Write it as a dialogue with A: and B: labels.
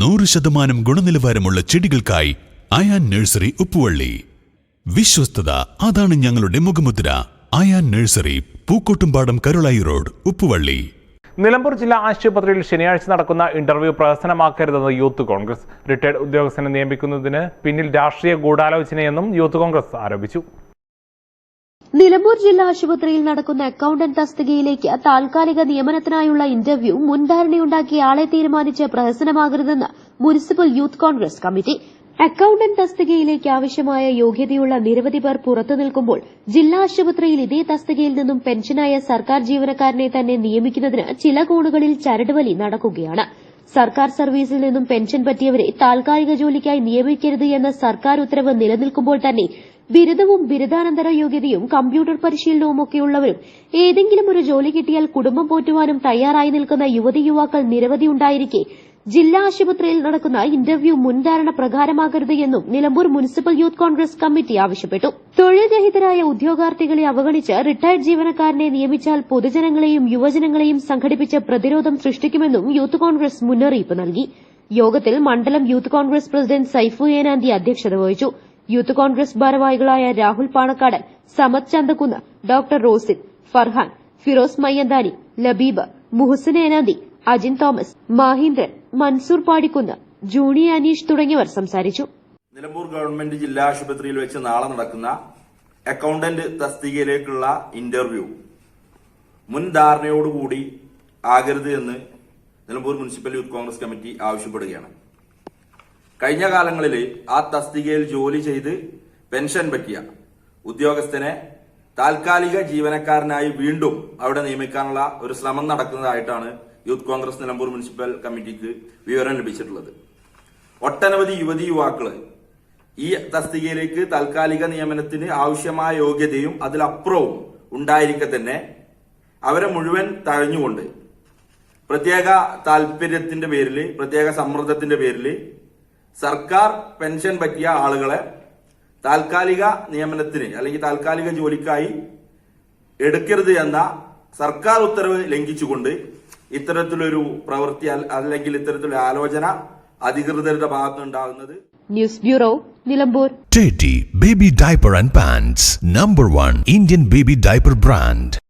A: നൂറ് ശതമാനം ഗുണനിലവാരമുള്ള ചെടികൾക്കായി അയാൻ നഴ്സറി ഉപ്പുവള്ളി. വിശ്വസ്തത അതാണ് ഞങ്ങളുടെ മുഖമുദ്ര. Ayaan nursery Pookkottumpadam Karulai road Uppuvalli.
B: Nilambur ജില്ലാ ആശുപത്രിയിൽ ശനിയാഴ്ച നടക്കുന്ന ഇന്റർവ്യൂ പ്രഹസനമാക്കരുതെന്ന് യൂത്ത് കോൺഗ്രസ്. റിട്ടയർഡ് ഉദ്യോഗസ്ഥനെ നിയമിക്കുന്നതിന് പിന്നിൽ രാഷ്ട്രീയ ഗൂഢാലോചനയെന്നും യൂത്ത് കോൺഗ്രസ് ആരോപിച്ചു.
C: നിലമ്പൂർ ജില്ലാ ആശുപത്രിയിൽ നടക്കുന്ന അക്കൌണ്ടന്റ് തസ്തികയിലേക്ക് താൽക്കാലിക നിയമനത്തിനായുള്ള ഇന്റർവ്യൂ മുൻധാരണയുണ്ടാക്കിയ ആളെ തീരുമാനിച്ച് പ്രഹസനമാകരുതെന്ന് municipal youth Congress committee. Accountant തസ്തികയിലേക്ക് ആവശ്യമായ യോഗ്യതയുള്ള നിരവധി പേർ പുറത്തു നിൽക്കുമ്പോൾ ജില്ലാ ആശുപത്രിയിൽ ഇതേ തസ്തികയിൽ നിന്നും പെൻഷനായ സർക്കാർ ജീവനക്കാരനെ തന്നെ നിയമിക്കുന്നതിന് ചില കോണുകളിൽ ചരടുവലി നടക്കുകയാണ്. സർക്കാർ സർവീസിൽ നിന്നും പെൻഷൻ പറ്റിയവരെ താൽക്കാലിക ജോലിക്കായി നിയമിക്കരുത് എന്ന സർക്കാർ ഉത്തരവ് നിലനിൽക്കുമ്പോൾ തന്നെ ബിരുദവും ബിരുദാനന്തര യോഗ്യതയും കമ്പ്യൂട്ടർ പരിശീലനവും ഒക്കെയുള്ളവരും ഏതെങ്കിലും ഒരു ജോലി കിട്ടിയാൽ കുടുംബം പോറ്റുവാനും തയ്യാറായി നിൽക്കുന്ന യുവതി യുവാക്കൾ നിരവധി ഉണ്ടായിരിക്കെ ജില്ലാ ആശുപത്രിയിൽ നടക്കുന്ന ഇന്റർവ്യൂ മുൻധാരണ പ്രകാരമാകരുത് എന്നും Nilambur municipal youth Congress committee ആവശ്യപ്പെട്ടു. തൊഴിൽ രഹിതരായ ഉദ്യോഗാർത്ഥികളെ അവഗണിച്ച് റിട്ടയർഡ് ജീവനക്കാരനെ നിയമിച്ചാൽ പൊതുജനങ്ങളെയും യുവജനങ്ങളെയും സംഘടിപ്പിച്ച് പ്രതിരോധം സൃഷ്ടിക്കുമെന്നും യൂത്ത് കോൺഗ്രസ് മുന്നറിയിപ്പ് നൽകി. യോഗത്തിൽ മണ്ഡലം യൂത്ത് കോൺഗ്രസ് പ്രസിഡന്റ് സൈഫു ഏനാന്തി അധ്യക്ഷത വഹിച്ചു. യൂത്ത് കോൺഗ്രസ് ഭാരവാഹികളായ രാഹുൽ പാണക്കാടൻ സമത് ചന്തക്കുന്ന് ഡോക്ടർ റോസിൻ ഫർഹാൻ ഫിറോസ് മയ്യന്താനി ലബീബ് മുഹസിൻ ഏനാന്തി അജിൻ തോമസ് മാഹീന്ദ്രൻ മൻസൂർ പാടിക്കുന്ന് ജൂണി അനീഷ് തുടങ്ങിയവർ സംസാരിച്ചു.
D: നിലമ്പൂർ ഗവൺമെന്റ് ജില്ലാ ആശുപത്രിയിൽ വെച്ച് നാളെ നടക്കുന്ന അക്കൗണ്ടന്റ് തസ്തികയിലേക്കുള്ള ഇന്റർവ്യൂ മുൻ ധാരണയോടുകൂടി ആകരുത് എന്ന് Nilambur municipal youth Congress committee ആവശ്യപ്പെടുകയാണ്. കഴിഞ്ഞ കാലങ്ങളിൽ ആ തസ്തികയിൽ ജോലി ചെയ്ത് പെൻഷൻ പറ്റിയ ഉദ്യോഗസ്ഥനെ താൽക്കാലിക ജീവനക്കാരനായി വീണ്ടും അവിടെ നിയമിക്കാനുള്ള ഒരു ശ്രമം നടക്കുന്നതായിട്ടാണ് യൂത്ത് കോൺഗ്രസ് നിലമ്പൂർ മുനിസിപ്പൽ കമ്മിറ്റിക്ക് വിവരം ലഭിച്ചിട്ടുള്ളത്. ഒട്ടനവധി യുവതി യുവാക്കൾ ഈ തസ്തികയിലേക്ക് താൽക്കാലിക നിയമനത്തിന് ആവശ്യമായ യോഗ്യതയും അതിലപ്പുറവും ഉണ്ടായിരിക്കെ തന്നെ അവരെ മുഴുവൻ തഴഞ്ഞുകൊണ്ട് പ്രത്യേക താല്പര്യത്തിന്റെ പേരിൽ പ്രത്യേക സമ്മർദ്ദത്തിന്റെ പേരിൽ സർക്കാർ പെൻഷൻ പറ്റിയ ആളുകളെ താൽക്കാലിക നിയമനത്തിന് അല്ലെങ്കിൽ താൽക്കാലിക ജോലിക്കായി എടുക്കരുത് എന്ന സർക്കാർ ഉത്തരവ് ലംഘിച്ചുകൊണ്ട് ഇത്തരത്തിലൊരു പ്രവൃത്തി അല്ലെങ്കിൽ ഇത്തരത്തിലൊരു ആലോചന അധികൃതരുടെ ഭാഗത്തുനിന്നുണ്ടാകുന്നത്
C: news bureau Nilambur.
A: Teddyy baby diaper and pants number one Indian baby diaper Brand.